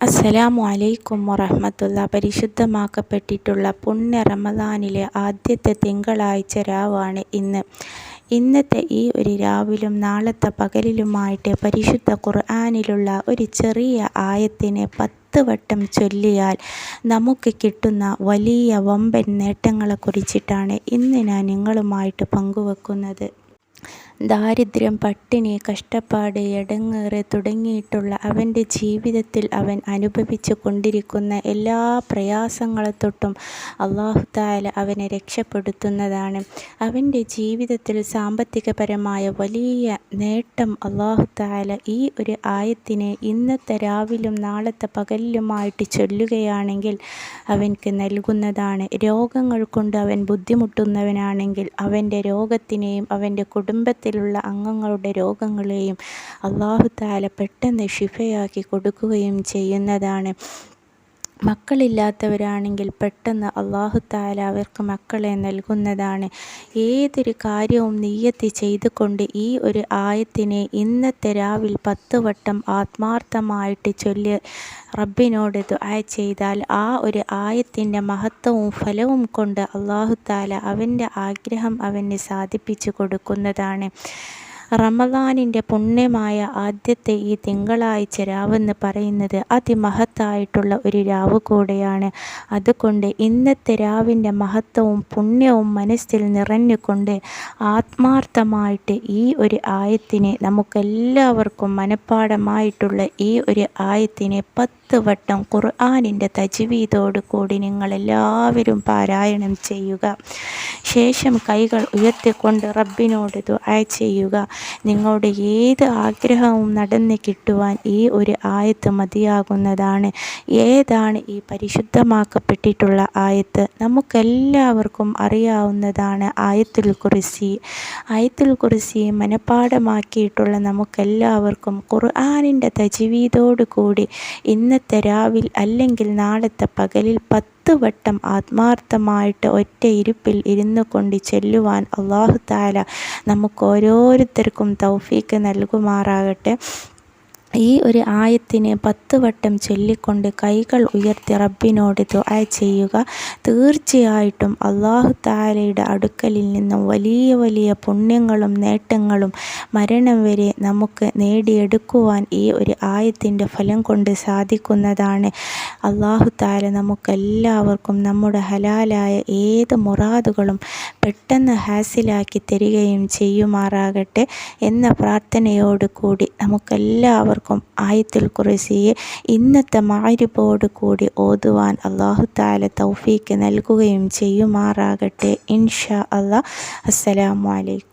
അസ്സലാമു അലൈക്കും വറഹമത്തുള്ള. പരിശുദ്ധമാക്കപ്പെട്ടിട്ടുള്ള പുണ്യ റമദാനിലെ ആദ്യത്തെ തിങ്കളാഴ്ച രാവാണ് ഇന്ന്. ഇന്നത്തെ ഈ ഒരു രാവിലും നാളത്തെ പകലിലുമായിട്ട് പരിശുദ്ധ ഖുർആാനിലുള്ള ഒരു ചെറിയ ആയത്തിനെ പത്ത് വട്ടം ചൊല്ലിയാൽ നമുക്ക് കിട്ടുന്ന വലിയ വമ്പൻ നേട്ടങ്ങളെക്കുറിച്ചിട്ടാണ് ഇന്ന് ഞാൻ നിങ്ങളുമായിട്ട് പങ്കുവെക്കുന്നത്. ദാരിദ്ര്യം പട്ടിണി കഷ്ടപ്പാട് എടങ്ങേറ് തുടങ്ങിയിട്ടുള്ള അവന്റെ ജീവിതത്തിൽ അവൻ അനുഭവിച്ചു കൊണ്ടിരിക്കുന്ന എല്ലാ പ്രയാസങ്ങളെ തൊട്ടും അള്ളാഹു അവനെ രക്ഷപ്പെടുത്തുന്നതാണ്. അവന്റെ ജീവിതത്തിൽ സാമ്പത്തികപരമായ വലിയ നേട്ടം അള്ളാഹു ഈ ഒരു ആയത്തിനെ ഇന്നത്തെ രാവിലും നാളത്തെ പകലിലുമായിട്ട് ചൊല്ലുകയാണെങ്കിൽ അവൻക്ക് നൽകുന്നതാണ്. രോഗങ്ങൾ കൊണ്ട് അവൻ ബുദ്ധിമുട്ടുന്നവനാണെങ്കിൽ അവന്റെ രോഗത്തിനെയും അവന്റെ കുടുംബത്തിൽ കുടുംബത്തിലുള്ള അംഗങ്ങളുടെ രോഗങ്ങളെയും അള്ളാഹു താല പെട്ടെന്ന് ഷിഫയാക്കി കൊടുക്കുകയും ചെയ്യുന്നതാണ്. മക്കളില്ലാത്തവരാണെങ്കിൽ പെട്ടെന്ന് അള്ളാഹു താല അവർക്ക് മക്കളെ നൽകുന്നതാണ്. ഏതൊരു കാര്യവും നീയത്തി ചെയ്തുകൊണ്ട് ഈ ഒരു ആയത്തിനെ ഇന്നത്തെ രാവിൽ പത്ത് വട്ടം ആത്മാർത്ഥമായിട്ട് ചൊല്ലി റബ്ബിനോട് ദുആ ചെയ്താൽ ആ ഒരു ആയത്തിന്റെ മഹത്വവും ഫലവും കൊണ്ട് അള്ളാഹു താല അവന്റെ ആഗ്രഹം അവന് സാധിപ്പിച്ചു കൊടുക്കുന്നതാണ്. റമദാനിന്റെ പുണ്യമായ ആദ്യത്തെ ഈ തിങ്കളാഴ്ച രാവെന്ന് പറയുന്നത് അതിമഹത്തായിട്ടുള്ള ഒരു രാവ് കൂടെയാണ്. അതുകൊണ്ട് ഇന്നത്തെ രാവിന്റെ മഹത്വവും പുണ്യവും മനസ്സിൽ നിറഞ്ഞുകൊണ്ട് ആത്മാർത്ഥമായിട്ട് ഈ ഒരു ആയത്തിനെ നമുക്കെല്ലാവർക്കും മനഃപ്പാടമായിട്ടുള്ള ഈ ഒരു ആയത്തിനെ പത്ത് വട്ടം ഖുർആാനിന്റെ കൂടി നിങ്ങളെല്ലാവരും പാരായണം ചെയ്യുക. ശേഷം കൈകൾ ഉയർത്തിക്കൊണ്ട് റബ്ബിനോട് ദുആ ചെയ്യുക. നിങ്ങളുടെ ഏത് ആഗ്രഹവും നടന്ന് കിട്ടുവാൻ ഈ ഒരു ആയത്ത് മതിയാകുന്നതാണ്. ഏതാണ് ഈ പരിശുദ്ധമാക്കപ്പെട്ടിട്ടുള്ള ആയത്ത്? നമുക്കെല്ലാവർക്കും അറിയാവുന്നതാണ് ആയത്തുൽ കുറിസി ആയത്തുൽ കുറിസി മനഃപ്പാടമാക്കിയിട്ടുള്ള നമുക്കെല്ലാവർക്കും ഖുർആാനിന്റെ തജ്വീദോട് കൂടി ഇന്നത്തെ രാവിൽ അല്ലെങ്കിൽ നാളത്തെ പകലിൽ പത്ത് വട്ടം ആത്മാർത്ഥമായിട്ട് ഒറ്റ ഇരുപ്പിൽ ഇരുന്നു കൊണ്ട് ചെല്ലുവാൻ അള്ളാഹു താല നമുക്ക് ഓരോരുത്തർക്കും തൗഫീക്ക് നൽകുമാറാകട്ടെ. ഈ ഒരു ആയത്തിനെ പത്ത് വട്ടം ചൊല്ലിക്കൊണ്ട് കൈകൾ ഉയർത്തി റബ്ബിനോട് ദുആ ചെയ്യുക. തീർച്ചയായിട്ടും അള്ളാഹു താലയുടെ അടുക്കലിൽ നിന്നും വലിയ വലിയ പുണ്യങ്ങളും നേട്ടങ്ങളും മരണം വരെ നമുക്ക് നേടിയെടുക്കുവാൻ ഈ ഒരു ആയത്തിന്റെ ഫലം കൊണ്ട് സാധിക്കുന്നതാണ്. അള്ളാഹു താല നമുക്കെല്ലാവർക്കും നമ്മുടെ ഹലാലായ ഏത് മുറാദുകളും പെട്ടെന്ന് ഹാസിലാക്കി തരികയും ചെയ്യുമാറാകട്ടെ എന്ന പ്രാർത്ഥനയോട് കൂടി നമുക്കെല്ലാവർക്കും ആയത്തുൽ കുറിസിയെ ഇന്നത്തെ മാരിപ്പോട് കൂടി ഓതുവാൻ അള്ളാഹു താല തൗഫീക്ക് നൽകുകയും ചെയ്യുമാറാകട്ടെ. ഇൻഷാ അള്ളാഹ് അസ്സലാമു അലൈക്കും.